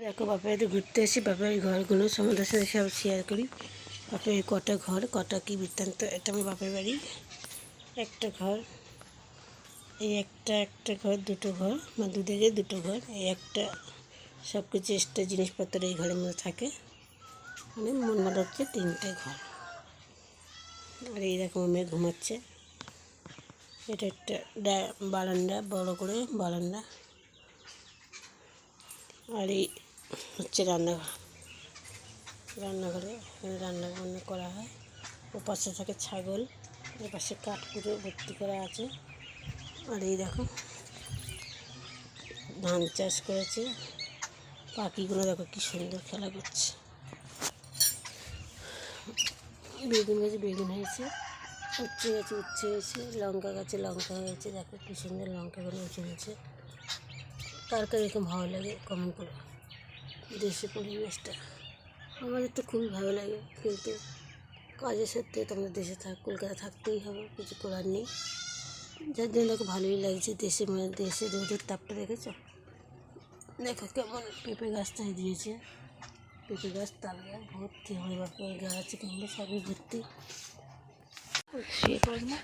দেখো, বাপের বাড়িতে ঘুরতে এসে বাপের ঘরগুলো সমুদ্রের সাথে সব শেয়ার করি। বাপের কটা ঘর, কটা কী বৃত্তান্ত, এটা আমার বাপের বাড়ি। একটা ঘর, এই একটা একটা ঘর, দুটো ঘর মানে দুদিকে দুটো ঘর, এই একটা সব কিছু এক্সট্রা জিনিসপত্র এই ঘরের মধ্যে থাকে। মানে মন মনে হচ্ছে তিনটে ঘর। আর এই এইরকম মেয়ে ঘুমাচ্ছে। এটা একটা বারান্দা, বড় করে বারান্দা। আর এই হচ্ছে রান্নাঘর। রান্নাঘরে এখানে রান্না বান্না করা হয়। ও পাশে থাকে ছাগল এর পাশে কাঠ পুরো ভর্তি করা আছে। আর এই দেখো, ধান চাষ করেছে। পাখিগুলো দেখো কি সুন্দর খেলা করছে। বেগুন গাছে বেগুন হয়েছে, উচ্ছে গাছে উচ্ছে হয়েছে, লঙ্কা গাছে লঙ্কা হয়েছে। দেখো কি সুন্দর লঙ্কাগুলো উঠে হয়েছে কার কার এরকম ভালো লাগে কমেন্ট করো। দেশে পরিবেশটা। আমাদের তো খুবই ভালো লাগে, কিন্তু কাজের সত্যি তোমরা দেশে থাক কলকাতা থাকতেই হবে, কিছু করার নেই। যার জন্য দেখো ভালোই লাগছে দেশে মানে দেশে রোদের তাপটা দেখেছ? দেখো কেমন পেঁপে গাছটা দিয়েছে। পেঁপে গাছ গাছ, ভর্তি হয়ে বাপের গাছ কিংবা সবই ভর্তি। শুয়ে পড়ব না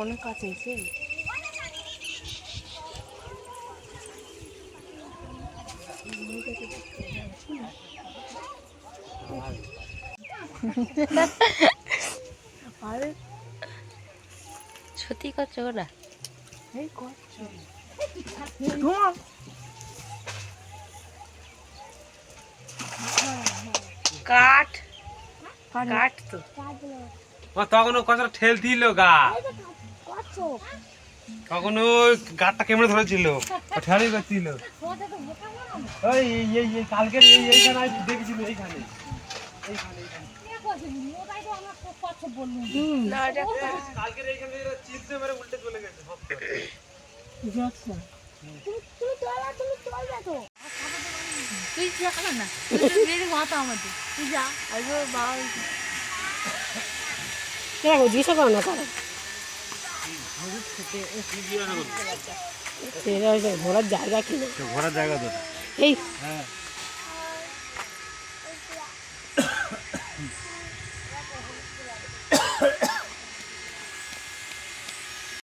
অনেক কাছে এসে আরে সত্যি করছ ওরা এই করছ। ধোঁয়া কাঠ। কাঠ তো ও তখন ঠেল দিল গা। তখন ওই গাটটা কেমনে ধরেছিল? ঠেলি করছিল ওই এই এইখানে আমি দেখেছিল এইখানে। এইখানে এইখানে। এইখানে এরা মেরে উল্টে চলে গেছে সব তো। তুই যা না? তুই বেরে মাথা আমাদের। তুই যা। আর বাবা ঘোরার জায়গা কি ঘোরার জায়গা তো এই। হ্যাঁ।